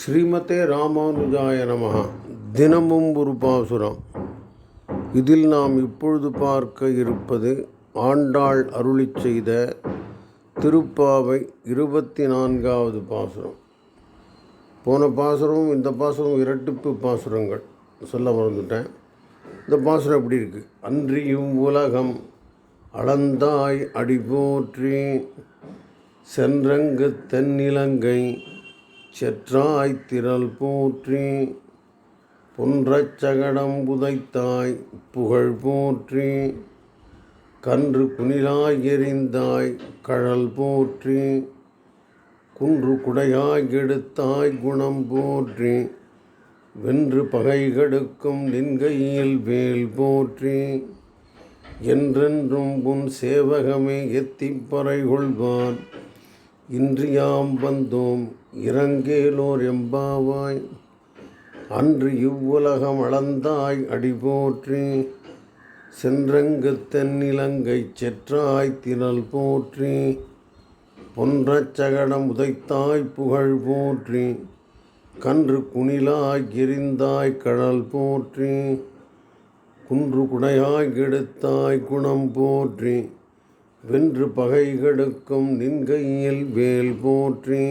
ஸ்ரீமதே ராமானுஜாய நமகா தினமும் ஒரு பாசுரம். இதில் நாம் இப்பொழுது பார்க்க இருப்பது ஆண்டாள் அருளிச் செய்த திருப்பாவை இருபத்தி நான்காவது பாசுரம். போன பாசுரமும் இந்த பாசுரம் இரட்டிப்பு பாசுரங்கள். சொல்ல மறந்துட்டேன். இந்த பாசுரம் எப்படி இருக்குது அன்றியும் உலகம் அளந்தாய் அடிபோற்றி சென்றங்கு தென்னிலங்கை செற்றாய் திரள் போற்றி பொன்றச் சகடம் புதைத்தாய் புகழ் போற்றி கன்று குனிலாய் எறிந்தாய் கழல் போற்றி குன்று குடையாய் எடுத்தாய் குணம் போற்றி வென்று பகை கெடுக்கும் நின்கையில் வேல் போற்றி என்றென்றும் உன் சேவகமே எத்திப்பறை கொள்வான் இன்று யாம் வந்தோம் இறங்கேலோர் எம்பாவாய். அன்று இவ்வுலகம் அளந்தாய் அடிபோற்றி. சென்றங்கு தென்னிலங்கை செற்றாய் திரள் போற்றி. பொன்றச் சகடம் உதைத்தாய் புகழ் போற்றி. கன்று குணிலாய் எரிந்தாய் கடல் போற்றி. குன்று குடையாய் கெடுத்தாய் குணம் போற்றி. வென்று பகை கெடுக்கும் நின்கையில் வேல் போற்றி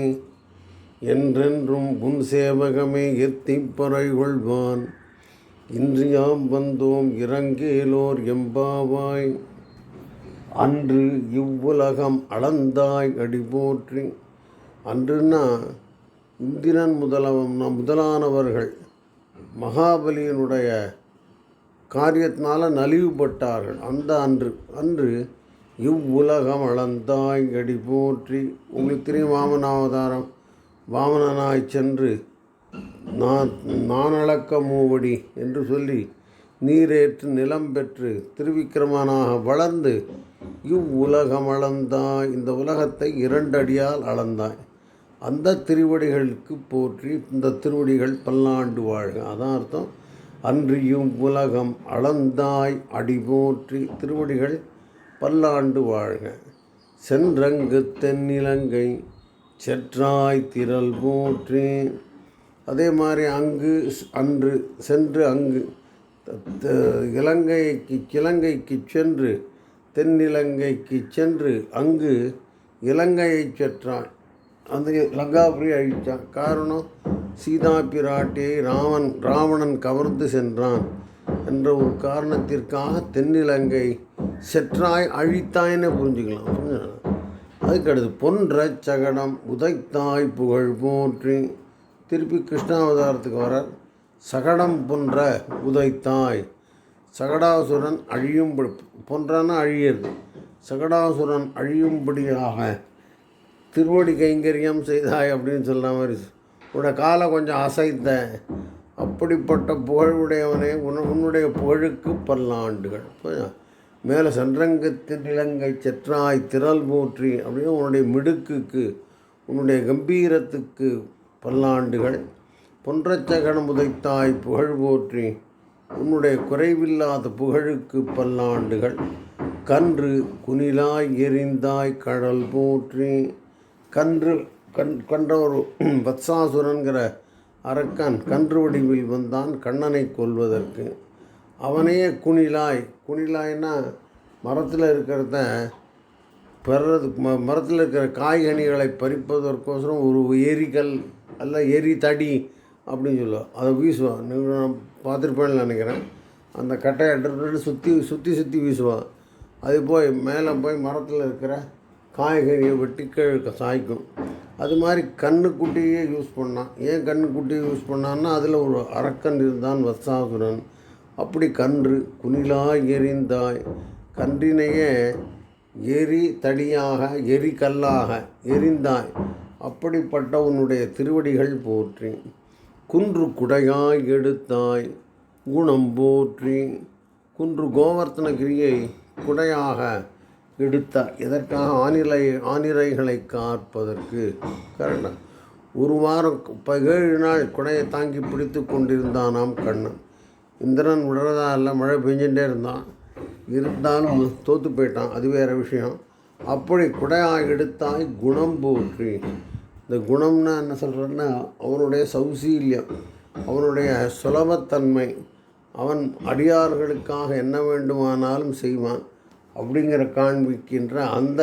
என்றென்றும் உன் சேவகமே எத்திப்பறை கொள்வான் இன்றியாம் வந்தோம் இறங்கேலோர் எம்பாவாய் அன்று இவ்வுலகம் அளந்தாய் அடி போற்றி. அன்றுன்னா இந்திரன் முதலவன் முதலானவர்கள் மகாபலியினுடைய காரியத்தினால நலிவுபட்டார்கள். அந்த அன்று அன்று இவ்வுலகம் அளந்தாய் அடி போற்றி. உங்களுக்கு தெரியும் வாமன அவதாரம் வாமனனாய் சென்று நான் நான் மூவடி என்று சொல்லி நீரேற்று நிலம் பெற்று திருவிக்கிரமனாக வளர்ந்து இவ்வுலகம் அளந்தாய் இந்த உலகத்தை இரண்டடியால் அளந்தாய். அந்த திருவடிகளுக்கு போற்றி இந்த திருவடிகள் பல்லாண்டு வாழ்க. அதான் அர்த்தம். அன்றியும் உலகம் அளந்தாய் அடி போற்றி. திருவடிகள் பல்லாண்டு வாழ்க. சென்றங்கு தென்னிலங்கை செற்றாய் திரள் போற்றி. அதே மாதிரி அங்கு அன்று சென்று அங்கு இலங்கைக்கு கிழங்கைக்கு சென்று தென்னிலங்கைக்கு சென்று அங்கு இலங்கையை செற்றான் அந்த லங்காபுரி அழித்தான் காரணம் சீதா பிராட்டியை ராமன் ராவணன் கவர்ந்து சென்றான் என்ற ஒரு காரணத்திற்காக தென்னிலங்கை செற்றாய் அழித்தாய்னு புரிஞ்சுக்கலாம். புரிஞ்சுக்கலாம் அதுக்கடுத்து பொன்ற சகடம் உதைத்தாய் புகழ் போற்றி. திருப்பி கிருஷ்ணாவதாரத்துக்கு வர சகடம் பொன்ற உதைத்தாய். சகடாசுரன் அழியும் பொன்றன அழியது சகடாசுரன் அழியும்படியாக திருவடி கைங்கரியம் செய்தாய் அப்படின்னு சொல்ல மாதிரி உன்னோட காலை கொஞ்சம் அசைத்த அப்படிப்பட்ட புகழுடையவனே உன உன்னுடைய புகழுக்கு பல்லாண்டுகள். மேலே சென்றங்கத்தின் இலங்கை செற்றாய் திரள் போற்றி அப்படின்னு உன்னுடைய மிடுக்குக்கு உன்னுடைய கம்பீரத்துக்கு பல்லாண்டுகள். பொன்றச்சகனம் உதைத்தாய் புகழ் போற்றி உன்னுடைய குறைவில்லாத புகழுக்கு பல்லாண்டுகள். கன்று குனிலாய் எரிந்தாய் கடல் போற்றி. கன்று கண் கன்ற ஒரு வத்சாசுரன்கிற அரக்கன் கன்று வடிவில் வந்தான் கண்ணனை கொல்வதற்கு. அவனையே குணிலாய் குணிலாய்னா மரத்தில் இருக்கிறத பெறது ம மரத்தில் இருக்கிற காய்கனிகளை பறிப்பதற்கோசரம் ஒரு எரிகல் அல்ல எரி தடி அப்படின்னு சொல்லுவோம் அதை வீசுவான் நான் பார்த்துருப்பேன்னு நினைக்கிறேன். அந்த கட்டையை எடுத்துட்டு சுற்றி சுற்றி சுற்றி வீசுவான் அது போய் மேலே போய் மரத்தில் இருக்கிற காய்கறியை வெட்டி கிழக்க சாய்க்கும். அது மாதிரி கண்ணுக்குட்டியே யூஸ் பண்ணான். ஏன் கண்ணுக்குட்டியை யூஸ் பண்ணான்னா அதில் ஒரு அரக்கன் இருந்தான் வத்சாசுரன். அப்படி கன்று குனிலாய் எரிந்தாய். கன்றினையே எரி தடியாக எரி கல்லாக எரிந்தாய். அப்படிப்பட்ட உன்னுடைய திருவடிகள் போற்றி. குன்று குடையாய் எடுத்தாய் குணம் போற்றி. குன்று கோவர்த்தனகிரியை குடையாக எடுத்தார். இதற்காக ஆனிலை ஆனிரைகளை காப்பதற்கு. கரெக்டாக ஒரு வாரம் ஏழு நாள் குடையை தாங்கி பிடித்து கொண்டிருந்தானாம் கண்ணன். இந்திரன் விடுறதா இல்லை மழை பெஞ்சுட்டே இருந்தான். இருந்தாலும் தோற்று போயிட்டான். அது வேறு விஷயம். அப்படி குடையாக எடுத்தாய் குணம் போற்றி. இந்த குணம்னா என்ன சொல்கிறேன்னா அவனுடைய சௌசீல்யம் அவனுடைய சுலபத்தன்மை அவன் அடியார்களுக்காக என்ன வேண்டுமானாலும் செய்வான் அப்படிங்கிற காண்பிக்கின்ற அந்த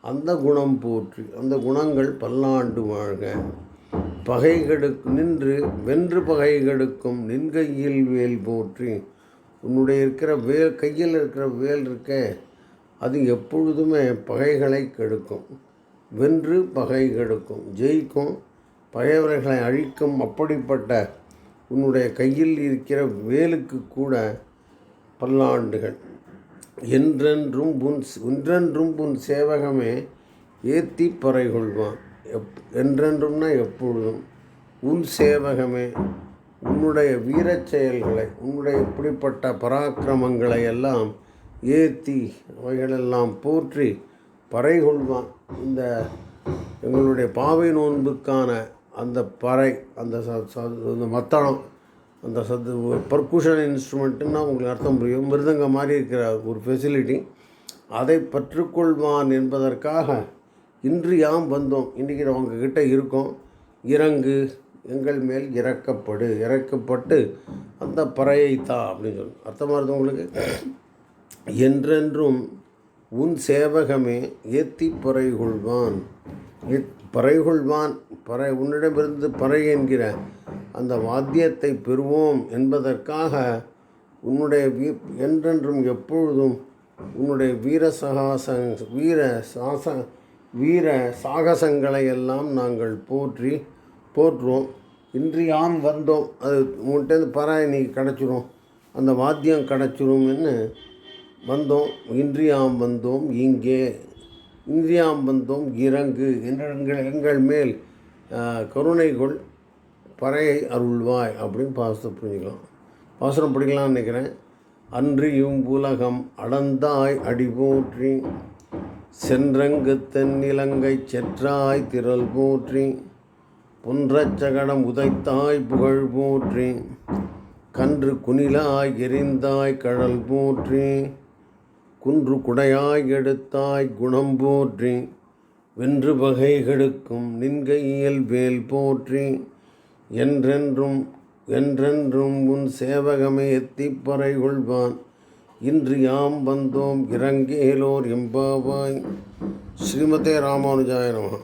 அந்த குணம் போற்றி. அந்த குணங்கள் பல்லாண்டு வாழ்க. பகைகளுக்கு நின்று வென்று பகை கெடுக்கும் வேல் போற்றி. உன்னுடைய இருக்கிற வேல் கையில் இருக்கிற வேல் இருக்க அது எப்பொழுதுமே பகைகளை கெடுக்கும். வென்று பகை கெடுக்கும். ஜெயிக்கும் பகைவர்களை அழிக்கும் அப்படிப்பட்ட உன்னுடைய கையில் இருக்கிற வேலுக்கு கூட பல்லாண்டுகள். என்றென்றும் புன் ஒன்றென்றும் புன் சேவகமே ஏத்தி பறை கொள்வான். எப் என்றென்றும்னா எப்பொழுதும் உன் சேவகமே உன்னுடைய வீரச் செயல்களை உன்னுடைய இப்படிப்பட்ட பராக்கிரமங்களை எல்லாம் ஏற்றி அவைகளெல்லாம் போற்றி பறை கொள்வான் இந்த எங்களுடைய பாவை நோன்புக்கான அந்த பறை அந்த ச- அந்த மத்தளம் அந்த சத்து பர்குஷன் இன்ஸ்ட்ருமெண்ட்டுன்னா உங்களுக்கு அர்த்தம் புரியும். மிருதங்க மாதிரி இருக்கிற ஒரு ஃபெசிலிட்டி அதை பற்றுக்கொள்வான் என்பதற்காக இன்று யாம் வந்தோம்? இன்றைக்கி உங்ககிட்ட இருக்கோம். இறங்கு எங்கள் மேல் இறக்கப்படு. இறக்கப்பட்டு அந்த பறையை தா அப்படின்னு சொல்லணும் அர்த்தமாக இருந்தது உங்களுக்கு? என்றென்றும் உன் சேவகமே ஏத்தி பறை கொள்வான் எத்- பறை கொள்வான் பறை உன்னிடமிருந்து பறை என்கிற அந்த வாத்தியத்தை பெறுவோம் என்பதற்காக உன்னுடைய வீ என்றென்றும் எப்பொழுதும் உன்னுடைய வீர சகாச வீர சாச வீர சாகசங்களை எல்லாம் நாங்கள் போற்றி போற்றுவோம் இன்று யாம் வந்தோம்? அது உங்கள்கிட்ட பறை நீ கிடச்சிரும். அந்த வாத்தியம் கிடச்சிரும்னு வந்தோம். இன்றியாம் வந்தோம்? இங்கே. இன்றியாம் வந்தோம்? இறங்கு. என்ற எங்கள் எங்கள் மேல் கருணை கொள். பறையை அருள்வாய் அப்படின்னு பாசத்தை புரிஞ்சுக்கலாம். பாசனம் படிக்கலாம்னு நினைக்கிறேன். அன்றியும் உலகம் அடந்தாய் அடி போற்றி சென்றங்கு தென்னிலங்கை செற்றாய் திரள் போற்றி பொன்றச் சகடம் உதைத்தாய் புகழ் போற்றி கன்று குனிலாய் எரிந்தாய் கடல் போற்றி குன்று குடையாய் எடுத்தாய் குணம் போற்றி வென்று பகை கெடுக்கும் நின்கையில் வேல் போற்றி என்றென்றும் என்றென்றும் உன் சேவகமே எத்திப்பறை கொள்வான். இன்று யாம் வந்தோம் இறங்கேலோர் எம்பாவாய். ஸ்ரீமதே ராமானுஜாய நமः.